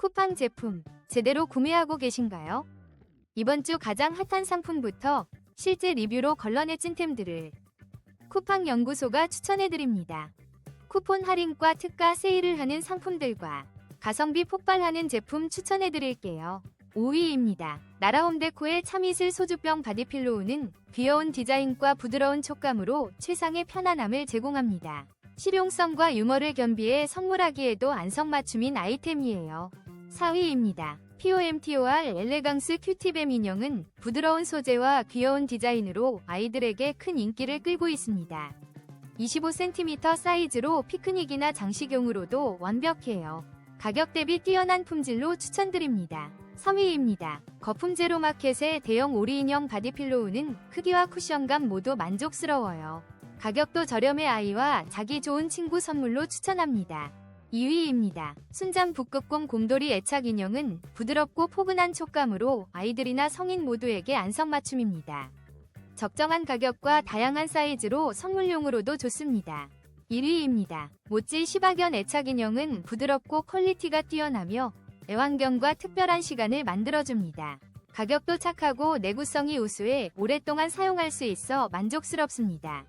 쿠팡 제품 제대로 구매하고 계신가요? 이번 주 가장 핫한 상품부터 실제 리뷰로 걸러내 찐템들을 쿠팡 연구소가 추천해드립니다. 쿠폰 할인과 특가 세일을 하는 상품들과 가성비 폭발하는 제품 추천해드릴게요. 5위입니다. 나라홈데코의 참이슬 소주병 바디필로우는 귀여운 디자인과 부드러운 촉감으로 최상의 편안함을 제공합니다. 실용성과 유머를 겸비해 선물하기에도 안성맞춤인 아이템이에요. 4위입니다. POMTOR 엘레강스 큐티뱀 인형은 부드러운 소재와 귀여운 디자인으로 아이들에게 큰 인기를 끌고 있습니다. 25cm 사이즈로 피크닉이나 장식용으로도 완벽해요. 가격 대비 뛰어난 품질로 추천드립니다. 3위입니다. 거품 제로 마켓의 대형 오리 인형 바디필로우는 크기와 쿠션감 모두 만족스러워요. 가격도 저렴해 아이와 자기 좋은 친구 선물로 추천합니다. 2위입니다. 순잠 북극곰 곰돌이 애착 인형은 부드럽고 포근한 촉감으로 아이들이나 성인 모두에게 안성맞춤입니다. 적정한 가격과 다양한 사이즈로 선물용으로도 좋습니다. 1위입니다. 모찌 시바견 애착 인형은 부드럽고 퀄리티가 뛰어나며 애완견과 특별한 시간을 만들어줍니다. 가격도 착하고 내구성이 우수해 오랫동안 사용할 수 있어 만족스럽습니다.